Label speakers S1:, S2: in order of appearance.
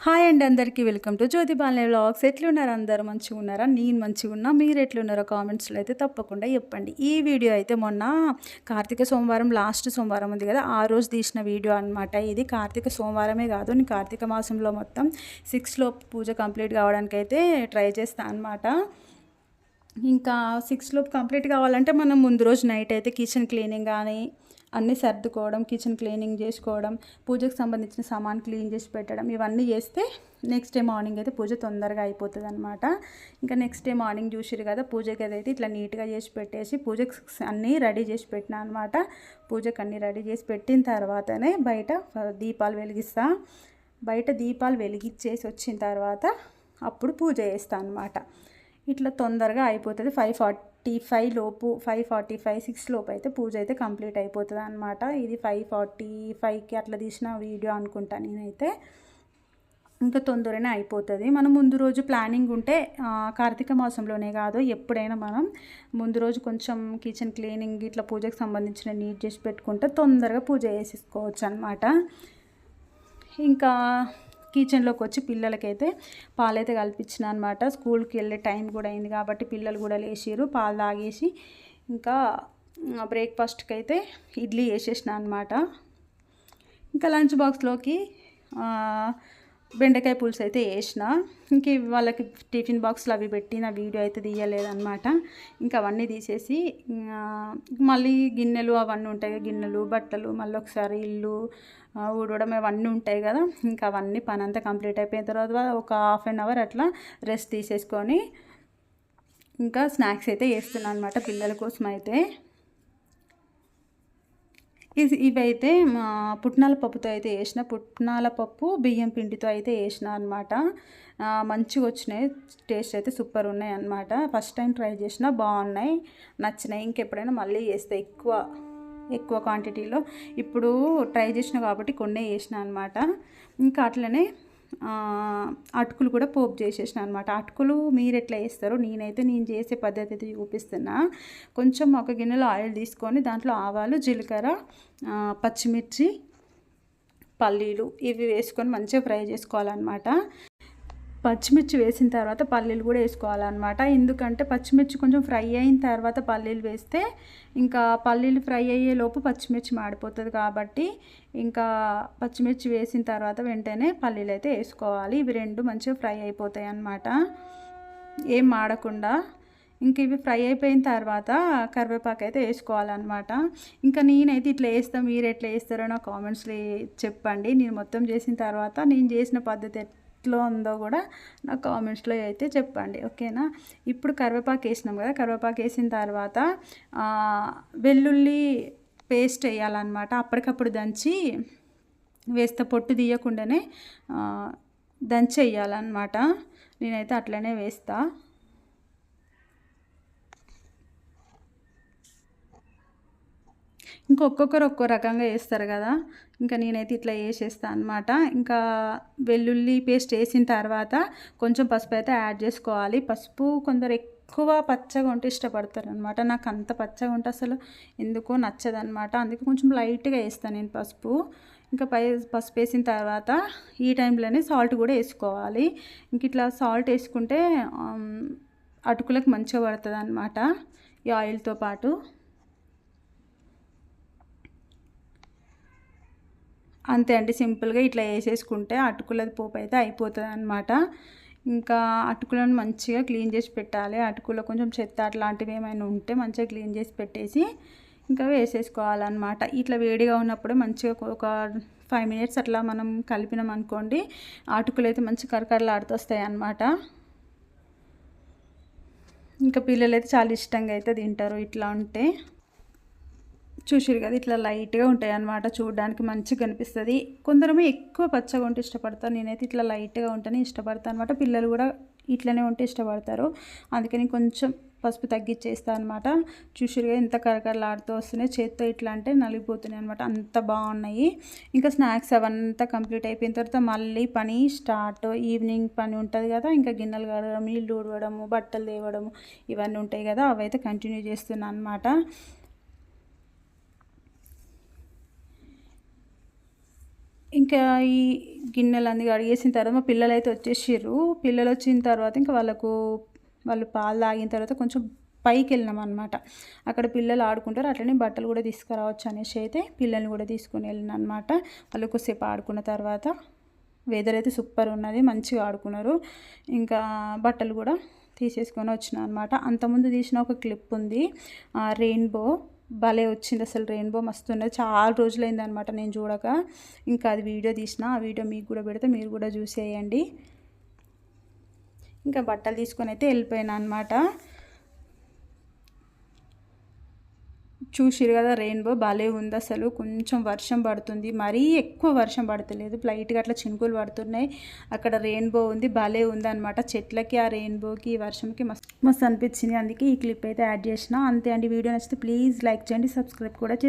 S1: Hi అండి అందరికీ welcome to Jyothi బాలనే వ్లాగ్స్. ఎట్లున్నారు అందరూ? మంచిగా ఉన్నారా? నేను మంచిగా ఉన్నా. మీరు ఎట్లున్నారో కామెంట్స్లో అయితే తప్పకుండా చెప్పండి. ఈ వీడియో అయితే మొన్న కార్తీక సోమవారం లాస్ట్ సోమవారం ఉంది కదా ఆ రోజు తీసిన వీడియో అనమాట ఇది కార్తీక సోమవారమే కాదు నేను కార్తీక మాసంలో మొత్తం సిక్స్లో పూజ కంప్లీట్ కావడానికి అయితే ట్రై చేస్తాను అనమాట ఇంకా సిక్స్ కంప్లీట్ కావాలంటే మనం ముందు రోజు నైట్ అయితే కిచెన్ క్లీనింగ్ కానీ అన్నీ సర్దుకోవడం కిచెన్ క్లీనింగ్ చేసుకోవడం పూజకు సంబంధించిన సామాన్ క్లీన్ చేసి పెట్టడం ఇవన్నీ చేస్తే నెక్స్ట్ డే మార్నింగ్ అయితే పూజ తొందరగా అయిపోతుంది అనమాట ఇంకా నెక్స్ట్ డే మార్నింగ్ చూసిరు కదా పూజకి అయితే ఇట్లా నీట్గా చేసి పెట్టేసి పూజకి అన్నీ రెడీ చేసి పెట్టినా అనమాట పూజకు అన్నీ రెడీ చేసి పెట్టిన తర్వాతనే బయట దీపాలు వెలిగిస్తా. బయట దీపాలు వెలిగించేసి వచ్చిన తర్వాత అప్పుడు పూజ చేస్తాను అనమాట ఇట్లా తొందరగా అయిపోతుంది. ఫైవ్ ఫార్టీ ఫైవ్ లోపు ఫైవ్ ఫార్టీ ఫైవ్ సిక్స్ లోపు అయితే పూజ అయితే కంప్లీట్ అయిపోతుంది అనమాట ఇది ఫైవ్ ఫార్టీ ఫైవ్కి అట్లా తీసిన వీడియో అనుకుంటా నేనైతే. ఇంకా తొందరనే అయిపోతుంది. మనం ముందు రోజు ప్లానింగ్ ఉంటే కార్తీక మాసంలోనే కాదు ఎప్పుడైనా మనం ముందు రోజు కొంచెం కిచెన్ క్లీనింగ్ ఇట్లా పూజకు సంబంధించిన నీట్ చేసి పెట్టుకుంటే తొందరగా పూజ చేసేసుకోవచ్చు అనమాట ఇంకా కిచెన్లోకి వచ్చి పిల్లలకైతే పాలైతే కల్పించిన అనమాట స్కూల్కి వెళ్ళే టైం కూడా అయింది కాబట్టి పిల్లలు కూడా లేచిరు పాలు తాగేసి ఇంకా బ్రేక్ఫాస్ట్కి అయితే ఇడ్లీ వేసేసిన అనమాట ఇంకా లంచ్ బాక్స్లోకి బెండకాయ పులుసు అయితే వేసిన. ఇంక వాళ్ళకి టిఫిన్ బాక్స్లు అవి పెట్టి నా వీడియో అయితే తీయలేదన్నమాట. ఇంకా అవన్నీ తీసేసి మళ్ళీ గిన్నెలు అవన్నీ ఉంటాయి గిన్నెలు బట్టలు మళ్ళీ ఒకసారి ఇల్లు ఊడవడం అవన్నీ ఉంటాయి కదా. ఇంకా అవన్నీ పని అంతా కంప్లీట్ అయిపోయిన తర్వాత ఒక హాఫ్ అన్ అవర్ అట్లా రెస్ట్ తీసేసుకొని ఇంకా స్నాక్స్ అయితే వేస్తున్నాను అనమాట పిల్లల కోసం అయితే. ఇది ఇవైతే మా పుట్నాల పప్పుతో అయితే వేసిన పుట్నాల పప్పు బియ్యం పిండితో అయితే వేసిన అనమాట మంచిగా వచ్చినాయి. టేస్ట్ అయితే సూపర్ ఉన్నాయి అనమాట ఫస్ట్ టైం ట్రై చేసిన బాగున్నాయి. నచ్చినాయి. ఇంకెప్పుడైనా మళ్ళీ వేస్తే ఎక్కువ ఎక్కువ క్వాంటిటీలో ఇప్పుడు ట్రై చేసిన కాబట్టి కొన్ని వేసిన అనమాట ఇంకా అట్లనే అటుకులు కూడా పోపు చేసేసిన అనమాట అటుకులు మీరు ఎట్లా వేస్తారో నేనైతే నేను చేసే పద్ధతి అయితే చూపిస్తున్నా. కొంచెం ఒక గిన్నెలో ఆయిల్ తీసుకొని దాంట్లో ఆవాలు జీలకర్ర పచ్చిమిర్చి పల్లీలు ఇవి వేసుకొని మంచిగా ఫ్రై చేసుకోవాలన్నమాట. పచ్చిమిర్చి వేసిన తర్వాత పల్లీలు కూడా వేసుకోవాలన్నమాట. ఎందుకంటే పచ్చిమిర్చి కొంచెం ఫ్రై అయిన తర్వాత పల్లీలు వేస్తే ఇంకా పల్లీలు ఫ్రై అయ్యే లోపు పచ్చిమిర్చి మాడిపోతుంది కాబట్టి ఇంకా పచ్చిమిర్చి వేసిన తర్వాత వెంటనే పల్లీలు అయితే వేసుకోవాలి. ఇవి రెండు మంచిగా ఫ్రై అయిపోతాయి అన్నమాట. ఏం మాడకుండా ఇంక ఇవి ఫ్రై అయిపోయిన తర్వాత కరివేపాకు అయితే వేసుకోవాలన్నమాట. ఇంకా నేనైతే ఇట్లా వేస్తాం మీరు ఎట్లా వేస్తారో నా కామెంట్స్లో చెప్పండి. నేను మొత్తం చేసిన తర్వాత నేను చేసిన పద్ధతి ఎట్లా ఉందో కూడా నా కామెంట్స్లో అయితే చెప్పండి ఓకేనా? ఇప్పుడు కరివేపాకు వేసినాం కదా కరివేపాకు వేసిన తర్వాత వెల్లుల్లి పేస్ట్ వేయాలన్నమాట. అప్పటికప్పుడు దంచి వేస్తే పొట్టు తీయకుండానే దంచి వేయాలన్నమాట. నేనైతే అట్లనే వేస్తా. ఇంకొక్కొక్కరు ఒక్కో రకంగా వేస్తారు కదా. ఇంకా నేనైతే ఇట్లా వేసేస్తాను అనమాట ఇంకా వెల్లుల్లి పేస్ట్ వేసిన తర్వాత కొంచెం పసుపు అయితే యాడ్ చేసుకోవాలి. పసుపు కొందరు ఎక్కువ పచ్చగా ఉంటే ఇష్టపడతారు అనమాట నాకు అంత పచ్చగా ఉంటే అసలు ఎందుకో నచ్చదనమాట అందుకే కొంచెం లైట్గా వేస్తాను నేను పసుపు. ఇంకా పై పసుపు వేసిన తర్వాత ఈ టైంలోనే సాల్ట్ కూడా వేసుకోవాలి. ఇంక ఇట్లా సాల్ట్ వేసుకుంటే అటుకులకు మంచిగా పడుతుంది అనమాట ఈ ఆయిల్తో పాటు. అంతే అండి. సింపుల్గా ఇట్లా వేసేసుకుంటే అటుకులది పోపు అయితే అయిపోతుంది అనమాట ఇంకా అటుకులను మంచిగా క్లీన్ చేసి పెట్టాలి. అటుకులో కొంచెం చెత్త అట్లాంటివి ఏమైనా ఉంటే మంచిగా క్లీన్ చేసి పెట్టేసి ఇంకా వేసేసుకోవాలన్నమాట. ఇట్లా వేడిగా ఉన్నప్పుడు మంచిగా ఒక ఫైవ్ మినిట్స్ అట్లా మనం కలిపినాం అనుకోండి అటుకులు అయితే మంచి కరకరలాడుతొస్తాయి అన్నమాట ఇంకా పిల్లలు అయితే చాలా ఇష్టంగా అయితే తింటారు ఇట్లా ఉంటే. చూసిరు కదా ఇట్లా లైట్గా ఉంటాయి అన్నమాట చూడడానికి మంచిగా కనిపిస్తుంది. కొందరమే ఎక్కువ పచ్చగా ఉంటే ఇష్టపడతారు. నేనైతే ఇట్లా లైట్గా ఉంటేనే ఇష్టపడతాను అనమాట పిల్లలు కూడా ఇట్లనే ఉంటే ఇష్టపడతారు. అందుకని కొంచెం పసుపు తగ్గించేస్తాను అనమాట చూసిరుగా ఎంత కరకరలాడుతూ వస్తున్నాయి చేత్తో ఇట్లా అంటే నలిగిపోతున్నాయి అనమాట అంత బాగున్నాయి. ఇంకా స్నాక్స్ అవంతా కంప్లీట్ అయిపోయిన తర్వాత మళ్ళీ పని స్టార్ట్. ఈవినింగ్ పని ఉంటుంది కదా ఇంకా గిన్నెలు కడగడం నీళ్ళు ఊడవడము బట్టలు తేవడము ఇవన్నీ ఉంటాయి కదా అవైతే కంటిన్యూ చేస్తున్నాను అనమాట ఇంకా ఈ గిన్నెలు అన్ని కడిగేసిన తర్వాత మా పిల్లలు అయితే వచ్చేసారు పిల్లలు వచ్చిన తర్వాత ఇంకా వాళ్ళకు వాళ్ళు పాలు తాగిన తర్వాత కొంచెం పైకి వెళ్ళినాం అనమాట అక్కడ పిల్లలు ఆడుకుంటారు అట్లనే బట్టలు కూడా తీసుకురావచ్చు అనేసి అయితే పిల్లల్ని కూడా తీసుకొని వెళ్ళిన అనమాట వాళ్ళు కొద్దిసేపు ఆడుకున్న తర్వాత వెదర్ అయితే సూపర్ ఉన్నది మంచిగా ఆడుకున్నారు. ఇంకా బట్టలు కూడా తీసేసుకొని వచ్చిన అనమాట అంతకుముందు తీసిన ఒక క్లిప్ ఉంది రెయిన్బో భలే వచ్చింది అసలు రెయిన్బో మస్తు ఉన్నది. చాలా రోజులైంది అనమాట నేను చూడక. ఇంకా అది వీడియో తీసిన ఆ వీడియో మీకు కూడా పెడితే మీరు కూడా చూసేయండి. ఇంకా బట్టలు తీసుకొని అయితే వెళ్ళిపోయాను అనమాట చూసిరు కదా రెయిన్బో భలే ఉంది అసలు. కొంచెం వర్షం పడుతుంది. మరీ ఎక్కువ వర్షం పడతలేదు. లైట్గా అట్లా చినుకులు పడుతున్నాయి. అక్కడ రెయిన్బో ఉంది భలే ఉంది అనమాట చెట్లకి ఆ రెయిన్బోకి వర్షంకి మస్తు మస్తు అనిపించింది. అందుకే ఈ క్లిప్ అయితే యాడ్ చేసిన. అంతే అండి. వీడియో నచ్చితే ప్లీజ్ లైక్ చేయండి. సబ్స్క్రైబ్ కూడా చేసుకోండి.